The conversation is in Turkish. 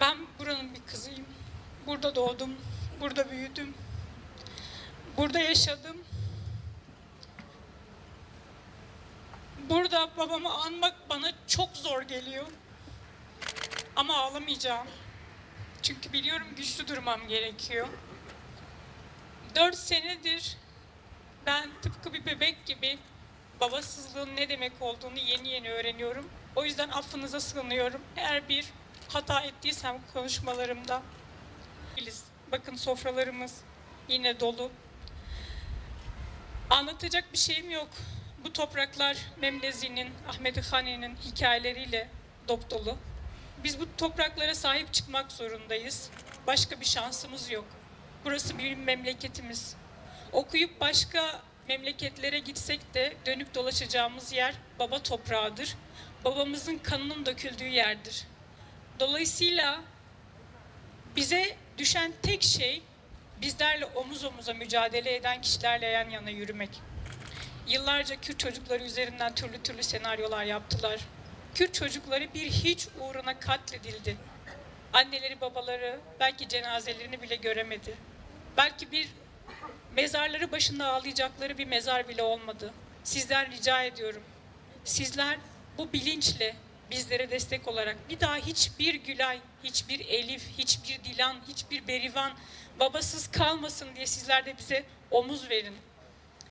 Ben buranın bir kızıyım. Burada doğdum, burada büyüdüm. Burada yaşadım. Burada babamı anmak bana çok zor geliyor. Ama ağlamayacağım. Çünkü biliyorum güçlü durmam gerekiyor. Dört senedir ben tıpkı bir bebek gibi babasızlığın ne demek olduğunu yeni yeni öğreniyorum. O yüzden affınıza sığınıyorum. Eğer bir hata ettiysem konuşmalarımda. Filiz, Bakın sofralarımız yine dolu. Anlatacak bir şeyim yok. Bu topraklar Memlezi'nin, Ahmet Hani'nin hikayeleriyle dop dolu. Biz bu topraklara sahip çıkmak zorundayız. Başka bir şansımız yok. Burası bizim memleketimiz. Okuyup başka memleketlere gitsek de dönüp dolaşacağımız yer baba toprağıdır. Babamızın kanının döküldüğü yerdir. Dolayısıyla bize düşen tek şey bizlerle omuz omuza mücadele eden kişilerle yan yana yürümek. Yıllarca Kürt çocukları üzerinden türlü türlü senaryolar yaptılar. Kürt çocukları bir hiç uğruna katledildi. Anneleri babaları belki cenazelerini bile göremedi. Belki bir mezarları başında ağlayacakları bir mezar bile olmadı. Sizden rica ediyorum. Sizler bu bilinçle bizlere destek olarak bir daha hiçbir Gülay, hiçbir Elif, hiçbir Dilan, hiçbir Berivan babasız kalmasın diye sizler de bize omuz verin.